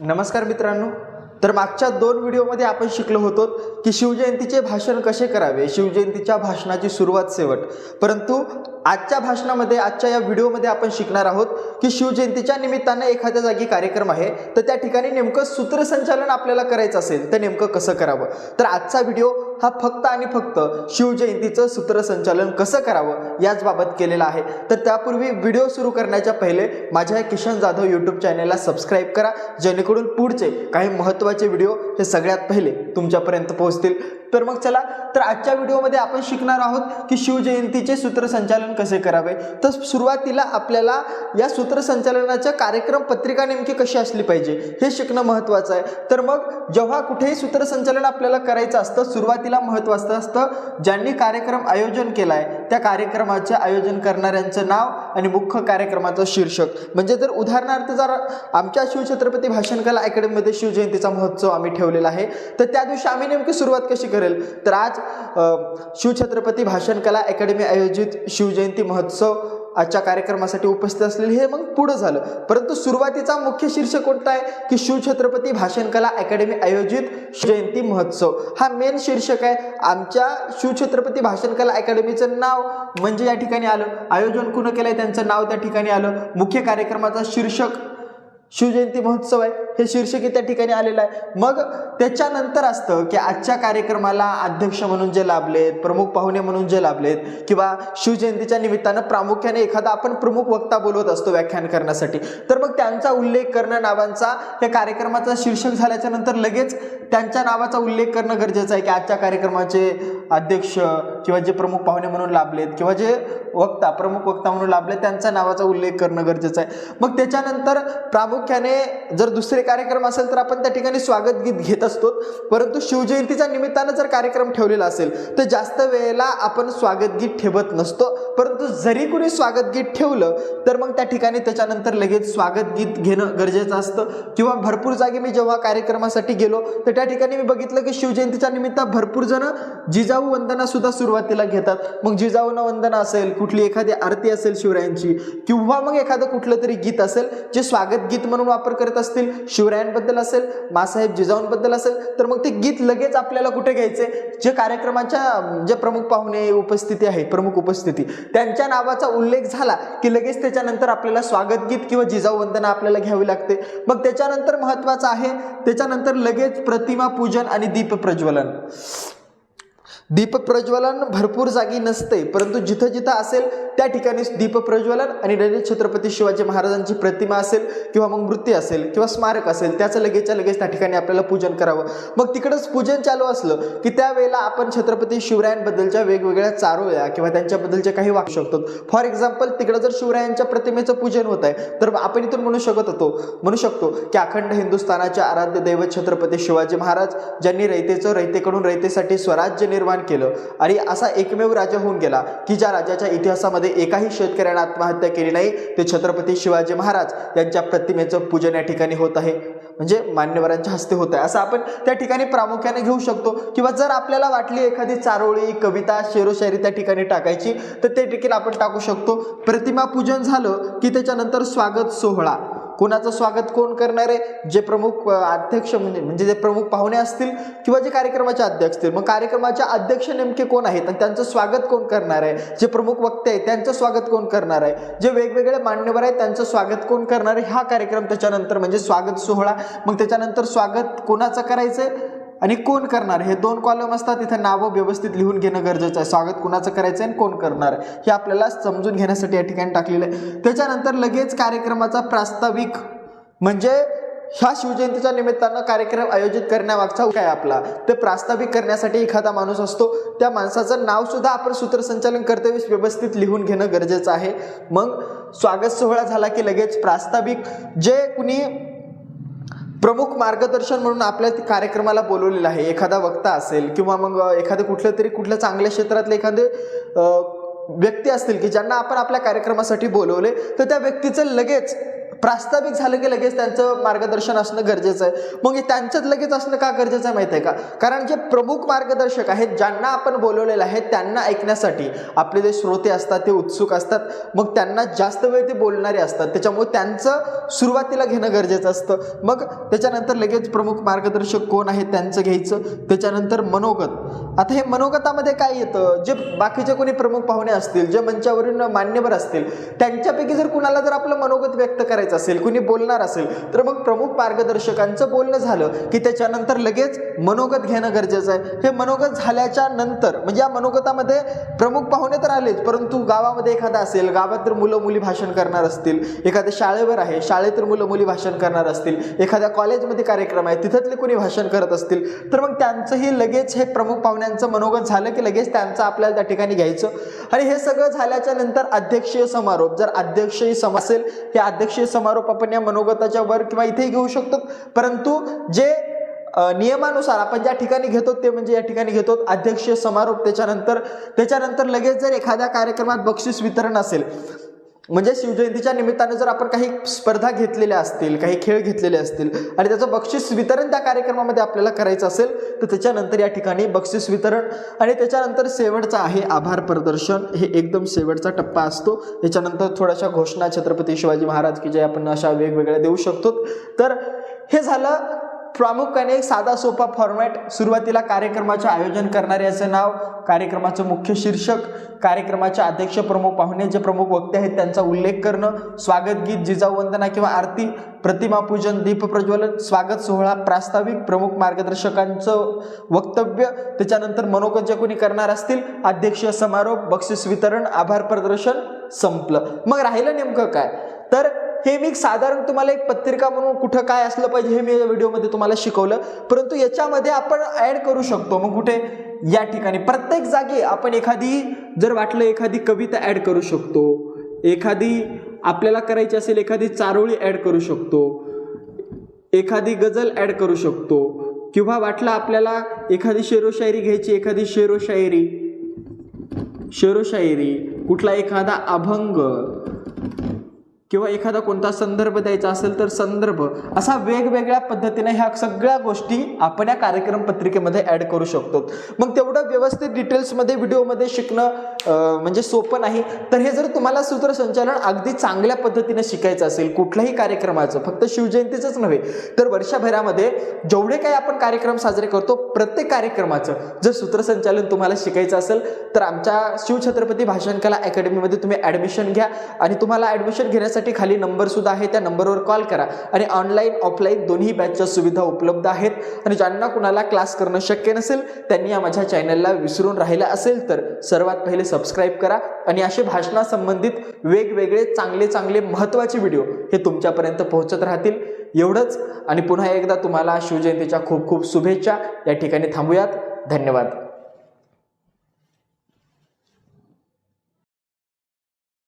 नमस्कार मित्रांनो. तर मागच्या दोन व्हिडिओमध्ये आपण शिकलो होतो की शिवजयंतीचे भाषण कसे करावे? शिवजयंतीच्या भाषणाची सुरुवात शेवट. परंतु आजच्या भाषणामध्ये आजच्या या व्हिडिओमध्ये आपण शिकणार आहोत की शिवजयंतीच्या निमित्तानं एखाद्या जागी कार्यक्रम आहे. तर त्या ठिकाणी नेमकं सूत्रसंचालन आपल्याला करायचं असेल तर नेमकं कसं करावं? तर आजचा व्हिडिओ हा फक्त आणि फक्त शिवजयंतीचं सूत्रसंचालन कसं करावं याच बाबत केलेला आहे. तर त्यापूर्वी व्हिडिओ सुरू करण्याच्या पहिले माझ्या किशन जाधव यूट्यूब चॅनेलला सबस्क्राईब करा जेणेकरून पुढचे काही महत्त्वाचे व्हिडिओ हे सगळ्यात पहिले तुमच्यापर्यंत पोहोचतील. तर मग चला तर आजच्या व्हिडिओमध्ये आपण शिकणार आहोत की शिवजयंतीचे सूत्रसंचालन कसे करावे. तर सुरुवातीला आपल्याला या सूत्रसंचालनाच्या कार्यक्रम पत्रिका नेमकी कशी असली पाहिजे हे शिकणं महत्त्वाचं आहे. तर मग जेव्हा कुठेही सूत्रसंचालन आपल्याला करायचं असतं सुरुवातीला महत्त्वाचं असतं ज्यांनी कार्यक्रम आयोजन केला आहे त्या कार्यक्रमाचे आयोजन करणाऱ्यांचं नाव आणि मुख्य कार्यक्रमाचं शीर्षक. म्हणजे जर उदाहरणार्थ जर आमच्या शिवछत्रपती भाषण कला अकॅडमीमध्ये शिवजयंतीचा महोत्सव आम्ही ठेवलेला आहे तर त्या दिवशी आम्ही नेमकी सुरुवात कशी करेल. तर आज शिवछत्रपती भाषण कला अकॅडमी आयोजित शिवजयंती महोत्सव आजच्या कार्यक्रमासाठी उपस्थित असलेले हे मग पुढं झालं. परंतु सुरुवातीचा मुख्य शीर्षक कोणता आहे? की शिवछत्रपती भाषण कला अकॅडमी आयोजित जयंती महोत्सव. हा मेन शीर्षक आहे. आमच्या शिवछत्रपती भाषण कला अकॅडमीचं नाव म्हणजे या ठिकाणी आलं. आयोजन कुणं केलंय? त्यांचं नाव त्या ठिकाणी आलं. मुख्य कार्यक्रमाचा शीर्षक शिवजयंती महोत्सव आहे. हे शीर्षक त्या ठिकाणी आलेलं आहे. मग त्याच्यानंतर असतं की आजच्या कार्यक्रमाला अध्यक्ष म्हणून जे लाभलेत प्रमुख पाहुणे म्हणून जे लाभलेत किंवा शिवजयंतीच्या निमित्तानं प्रामुख्याने एखादा आपण प्रमुख वक्ता बोलवत असतो व्याख्यान करण्यासाठी. तर मग त्यांचा उल्लेख करणं नावांचा या कार्यक्रमाचा शीर्षक झाल्याच्यानंतर लगेच त्यांच्या नावाचा उल्लेख करणं गरजेचं आहे की आजच्या कार्यक्रमाचे अध्यक्ष किंवा जे प्रमुख पाहुणे म्हणून लाभलेत किंवा जे वक्ता प्रमुख वक्ता म्हणून लाभले त्यांच्या नावाचा उल्लेख करणं गरजेचं आहे. मग त्याच्यानंतर प्रामुख्याने जर दुसरे कार्यक्रम असेल तर आपण त्या ठिकाणी स्वागत गीत घेत असतो. परंतु शिवजयंतीच्या निमित्तानं जर कार्यक्रम ठेवलेला असेल तर जास्त वेळेला आपण स्वागत गीत ठेवत नसतो. परंतु जरी कुणी स्वागत गीत ठेवलं तर मग त्या ठिकाणी त्याच्यानंतर लगेच स्वागत गीत घेणं गरजेचं असतं. किंवा भरपूर जागी मी जेव्हा कार्यक्रमासाठी गेलो तर त्या ठिकाणी मी बघितलं की शिवजयंतीच्या निमित्त भरपूर जण जिजाऊ वंदना सुद्धा सुरुवातीला घेतात. मग जिजाऊनं वंदना असेल कुठली एखादी आरती असेल शिवरायांची किंवा मग एखादं कुठलं तरी गीत असेल जे स्वागत गीत म्हणून वापर करत असतील शिवरायांबद्दल असेल मासाहेब जिजाऊंबद्दल असेल तर मग ते गीत लगेच आपल्याला कुठे घ्यायचे? जे कार्यक्रमाच्या जे प्रमुख पाहुणे उपस्थिती आहे प्रमुख उपस्थिती त्यांच्या नावाचा उल्लेख झाला की लगेच त्याच्यानंतर आपल्याला स्वागत गीत किंवा जिजाऊ वंदना आपल्याला घ्यावी लागते. मग त्याच्यानंतर महत्त्वाचं आहे त्याच्यानंतर लगेच प्रतिमा पूजन आणि दीप प्रज्वलन. दीप प्रज्वलन भरपूर जागी नसते परंतु जिथं जिथं असेल त्या ठिकाणी दीपप्रज्वलन आणि रणजित छत्रपती शिवाजी महाराजांची प्रतिमा असेल किंवा मग मूर्ती असेल किंवा स्मारक असेल त्याचं लगेचच्या लगेच त्या ठिकाणी आपल्याला पूजन करावं. मग तिकडंच पूजन चालू असलं की त्यावेळेला आपण छत्रपती शिवरायांबद्दलच्या वेगवेगळ्या चारोळ्या किंवा त्यांच्याबद्दलच्या काही वागू शकतो. फॉर एक्झाम्पल तिकडं जर शिवरायांच्या प्रतिमेचं पूजन होत आहे तर आपण इथून म्हणू शकत होतो म्हणू शकतो की अखंड हिंदुस्थानाचे आराध्य दैवत छत्रपती शिवाजी महाराज ज्यांनी रयतेचं रयतेकडून रयतेसाठी स्वराज्य निर्माण केलं आणि असा एकमेव राजा होऊन गेला की ज्या राजाच्या इतिहासामध्ये एकाही शेतकऱ्याने आत्महत्या केली नाही. ते छत्रपती शिवाजी महाराज यांच्या प्रतिमेचं पूजन या ठिकाणी होत आहे. म्हणजे मान्यवरांच्या हस्ते होत आहे. असं आपण त्या ठिकाणी प्रामुख्याने घेऊ शकतो. किंवा जर आपल्याला वाटली एखादी चारोळी कविता शेरोशायरी त्या ठिकाणी टाकायची तर ते देखील आपण टाकू शकतो. प्रतिमा पूजन झालं की त्याच्यानंतर स्वागत सोहळा. कुणाचं स्वागत कोण करणार? आहे जे प्रमुख अध्यक्ष म्हणजे म्हणजे जे प्रमुख पाहुणे असतील किंवा जे कार्यक्रमाचे अध्यक्ष असतील मग कार्यक्रमाचे अध्यक्ष नेमके कोण आहेत आणि त्यांचं स्वागत कोण करणार आहे? जे प्रमुख वक्ते आहेत त्यांचं स्वागत कोण करणार आहे? जे वेगवेगळे मान्यवर आहेत त्यांचं स्वागत कोण करणार आहे? हा कार्यक्रम त्याच्यानंतर म्हणजे स्वागत सोहळा. मग त्याच्यानंतर स्वागत कोणाचं करायचं आहे आणि कोण करणार? हे दोन कॉलम असतात तिथं नावं व्यवस्थित लिहून घेणं गरजेचं आहे. स्वागत कुणाचं करायचं आहे आणि कोण करणार? हे आपल्याला समजून घेण्यासाठी या ठिकाणी टाकलेलं आहे. त्याच्यानंतर लगेच कार्यक्रमाचा प्रास्ताविक म्हणजे ह्या शिवजयंतीच्या निमित्तानं कार्यक्रम आयोजित करण्यामागचा काय आपला. ते प्रास्ताविक करण्यासाठी एखादा माणूस असतो त्या माणसाचं नाव सुद्धा आपण सूत्रसंचालन करतेवेळेस व्यवस्थित लिहून घेणं गरजेचं आहे. मग स्वागत सोहळा झाला की लगेच प्रास्ताविक जे कुणी प्रमुख मार्गदर्शन म्हणून आपल्या कार्यक्रमाला बोलवलेलं आहे. एखादा वक्ता असेल किंवा मग एखादं कुठलं तरी कुठल्या चांगल्या क्षेत्रातले एखादे व्यक्ती असतील की ज्यांना आपण आपल्या कार्यक्रमासाठी बोलवले तर त्या व्यक्तीचं लगेच प्रास्ताविक झालं की लगेच त्यांचं मार्गदर्शन असणं गरजेचं आहे. मग हे त्यांच्यात लगेच असणं का गरजेचं आहे माहिती आहे का? कारण जे प्रमुख मार्गदर्शक आहेत ज्यांना आपण बोलवलेलं आहे त्यांना ऐकण्यासाठी आपले जे श्रोते असतात ते उत्सुक असतात. मग त्यांना जास्त वेळ ते बोलणारे असतात. त्याच्यामुळे त्यांचं सुरुवातीला घेणं गरजेचं असतं. मग त्याच्यानंतर लगेच प्रमुख मार्गदर्शक कोण आहेत त्यांचं घ्यायचं. त्याच्यानंतर मनोगत. आता हे मनोगतामध्ये काय येतं? जे बाकीचे कोणी प्रमुख पाहुणे असतील जे मंचावरील मान्यवर असतील त्यांच्यापैकी जर कुणाला जर आपलं मनोगत व्यक्त करायचं असेल कुणी बोलणार असेल तर मग प्रमुख मार्गदर्शकांचं बोलणं झालं की त्याच्यानंतर लगेच मनोगत घेणं गरजेचं आहे. हे मनोगत झाल्याच्यानंतर म्हणजे या मनोगतामध्ये प्रमुख पाहुणे तर आलेच परंतु गावामध्ये एखादा असेल गावात तर मुलं मुली भाषण करणार असतील एखाद्या शाळेवर आहे शाळेत मुलं मुली भाषण करणार असतील एखाद्या कॉलेजमध्ये कार्यक्रम आहे तिथतले कुणी भाषण करत असतील तर मग त्यांचंही लगेच हे प्रमुख पाहुण्यांचं मनोगत झालं की लगेच त्यांचं आपल्याला त्या ठिकाणी घ्यायचं. आणि हे सगळं झाल्याच्यानंतर अध्यक्षीय समारोप जर अध्यक्षीय सम असेल हे अध्यक्षीय समारोप आपण या मनोगताच्या वर किंवा इथेही घेऊ शकतो. परंतु जे नियमानुसार आपण ज्या ठिकाणी घेतो ते म्हणजे या ठिकाणी घेतो अध्यक्षीय समारोप. त्याच्यानंतर त्याच्यानंतर लगेच जर एखाद्या कार्यक्रमात बक्षीस वितरण असेल म्हणजे शिवजयंतीच्या निमित्तानं जर आपण काही स्पर्धा घेतलेल्या असतील काही खेळ घेतलेले असतील आणि त्याचं बक्षीस वितरण त्या कार्यक्रमामध्ये आपल्याला करायचं असेल तर त्याच्यानंतर या ठिकाणी बक्षीस वितरण आणि त्याच्यानंतर शेवटचा आहे आभार प्रदर्शन. हे एकदम शेवटचा टप्पा असतो. त्याच्यानंतर थोड्याशा घोषणा छत्रपती शिवाजी महाराज की जे आपण अशा वेगवेगळ्या देऊ शकतो. तर हे झालं प्रामुख्याने साधा सोपा फॉर्मॅट सुरुवातीला कार्यक्रमाचे आयोजन करणाऱ्याचं नाव कार्यक्रमाचं मुख्य शीर्षक कार्यक्रमाचे अध्यक्ष प्रमुख पाहुणे जे प्रमुख वक्ते आहेत त्यांचा उल्लेख करणं स्वागत गीत जिजाऊवंदना किंवा आरती प्रतिमापूजन दीपप्रज्वलन स्वागत सोहळा प्रास्ताविक प्रमुख मार्गदर्शकांचं वक्तव्य त्याच्यानंतर मनोगत जे कोणी करणार असतील अध्यक्ष समारोप बक्षीस वितरण आभार प्रदर्शन संपलं. मग राहिलं नेमकं काय? तर हे मी साधारण तुम्हाला एक पत्रिका म्हणून कुठं काय असलं पाहिजे हे मी या व्हिडिओमध्ये तुम्हाला शिकवलं. परंतु याच्यामध्ये आपण ॲड करू शकतो. मग कुठे? या ठिकाणी. प्रत्येक जागी आपण एखादी जर वाटलं एखादी कविता ॲड करू शकतो. एखादी आपल्याला करायची असेल एखादी चारोळी ॲड करू शकतो. एखादी गझल ॲड करू शकतो. किंवा वाटलं आपल्याला एखादी शेरोशायरी घ्यायची एखादी शेरोशायरी शेरोशायरी कुठला एखादा अभंग किंवा एखादा कोणता संदर्भ द्यायचा असेल तर संदर्भ असा वेगवेगळ्या पद्धतीने ह्या सगळ्या गोष्टी आपण या कार्यक्रम पत्रिकेमध्ये ॲड करू शकतो. मग तेवढं व्यवस्थित डिटेल्समध्ये व्हिडिओमध्ये शिकणं म्हणजे सोपं नाही. तर हे जर तुम्हाला सूत्रसंचालन अगदी चांगल्या पद्धतीने शिकायचं असेल कुठल्याही कार्यक्रमाचं फक्त शिवजयंतीचंच नव्हे तर वर्षभरामध्ये जेवढे काही आपण कार्यक्रम साजरे करतो प्रत्येक कार्यक्रमाचं जर सूत्रसंचालन तुम्हाला शिकायचं असेल तर आमच्या शिवछत्रपती भाषण कला अकॅडमीमध्ये तुम्ही ॲडमिशन घ्या आणि तुम्हाला ॲडमिशन घेण्यासाठी खाली नंबर सुद्धा आहे. त्या नंबरवर कॉल करा. आणि ऑनलाईन ऑफलाईन दोन्ही बॅचच्या सुविधा उपलब्ध आहेत. आणि ज्यांना कुणाला क्लास करणं शक्य नसेल त्यांनी या माझ्या चॅनलला विसरून राहिलं असेल तर सर्वात पहिले सबस्क्राईब करा. आणि असे भाषणासंबंधित वेगवेगळे चांगले चांगले महत्त्वाचे व्हिडिओ हे तुमच्यापर्यंत पोहोचत राहतील. एवढंच. आणि पुन्हा एकदा तुम्हाला शिवजयंतीच्या खूप खूप शुभेच्छा. या ठिकाणी थांबूयात. धन्यवाद.